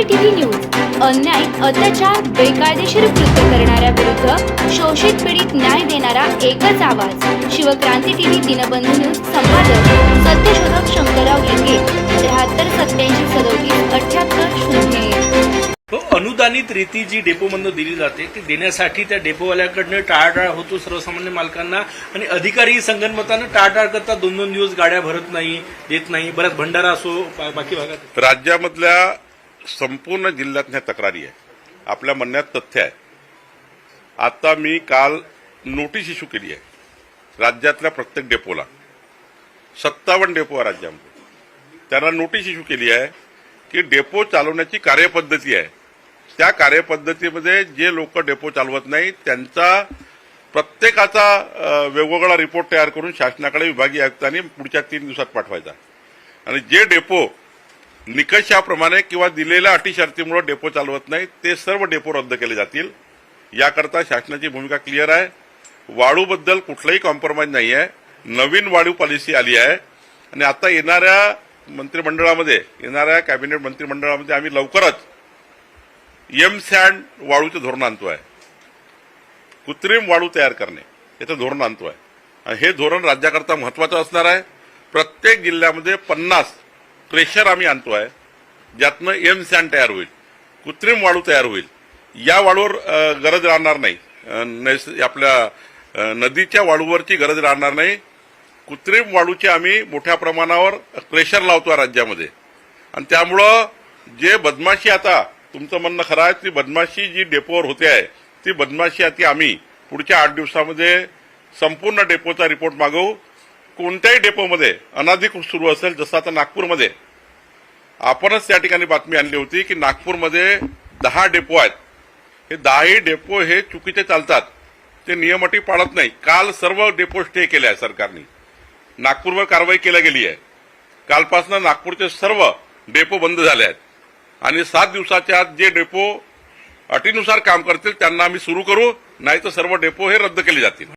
क्रांती TV news अन्याय अत्याचार बेकायदेशीर कृत्य करणाऱ्या विरुद्ध शोषित पीडित न्याय देणारा एकच आवाज. शिवक्रांती टीव्ही दिनबंधू न्यूज संपादक सत्यशोधक शंकरराव लिंगे त्र्याहत्तर सत्याऐंशी सदोतीस अठ्याहत्तर शून्य अनुदानित रेती जी डेपोमधनं दिली जाते ती देण्यासाठी त्या डेपोवाल्याकडनं टाळाटाळ होतो सर्वसामान्य मालकांना आणि अधिकारी संगनमतानं टाळाटाळ करतात. दोन दोन दिवस गाड्या भरत नाही देत नाही. बऱ्याच भंडारा असो बाकी भागात. राज्यामधल्या संपूर्ण जिल्ह्यात ह्या तक्रारी आहे आपल्या म्हणण्यात तथ्य आहे. आता मी काल नोटीस इश्यू केली आहे. राज्यातल्या प्रत्येक डेपोला. सत्तावन्न डेपो आहे राज्यामध्ये. त्यांना नोटीस इश्यू केली आहे की डेपो चालवण्याची कार्यपद्धती आहे. त्या कार्यपद्धतीमध्ये जे लोक डेपो चालवत नाही त्यांचा प्रत्येकाचा वेगवेगळा रिपोर्ट तयार करून शासनाकडे विभागीय आयुक्तांनी पुढच्या तीन दिवसात पाठवायचा. आणि जे डेपो निकषाप्रमाणे किंवा दिलेल्या अटी शर्तीमुळे डेपो चालवत नाही ते सर्व डेपो रद्द केले जातील. याकरता शासनाची भूमिका क्लिअर आहे. वाळूबद्दल कुठलंही कॉम्प्रोमाइज नाही आहे. नवीन वाळू पॉलिसी आली आहे. आणि आता येणाऱ्या मंत्रिमंडळामध्ये येणाऱ्या कॅबिनेट मंत्रिमंडळामध्ये आम्ही लवकरच एम सँड वाळूचं धोरण आणतो आहे. कृत्रिम वाळू तयार करणे याचं धोरण आणतोय आणि हे धोरण राज्याकरता महत्वाचं असणार आहे. प्रत्येक जिल्ह्यामध्ये पन्नास क्रेशर आम्ही आणतो आहे. ज्यातनं एम सॅन तयार होईल. कृत्रिम वाळू तयार होईल. या वाळूवर गरज राहणार नाही. आपल्या नदीच्या वाळूवरची गरज राहणार नाही. कृत्रिम वाळूचे आम्ही मोठ्या प्रमाणावर प्रेशर लावतो राज्यामध्ये. आणि त्यामुळं जे बदमाशी आता तुमचं म्हणणं खरं आहे ती बदमाशी जी डेपोवर होते आहे ती बदमाशी आता आम्ही पुढच्या आठ दिवसामध्ये संपूर्ण डेपोचा रिपोर्ट मागवू. कोणत्याही डेपोमध्ये अनाधिकृत सुरू असेल जसं आता नागपूरमध्ये. आपणच त्या ठिकाणी बातमी आणली होती की नागपूरमध्ये दहा डेपो आहेत. हे दहाही डेपो हे चुकीचे चालतात. ते नियमटी पाळत नाही. काल सर्व डेपो स्टे केले आहे सरकारने. नागपूरवर कारवाई केली गेली आहे. कालपासून नागपूरचे सर्व डेपो बंद झाले आहेत. आणि सात दिवसाच्या आत जे डेपो अटीनुसार काम करतील त्यांना आम्ही सुरू करू. नाही तर सर्व डेपो हे रद्द केले जातील.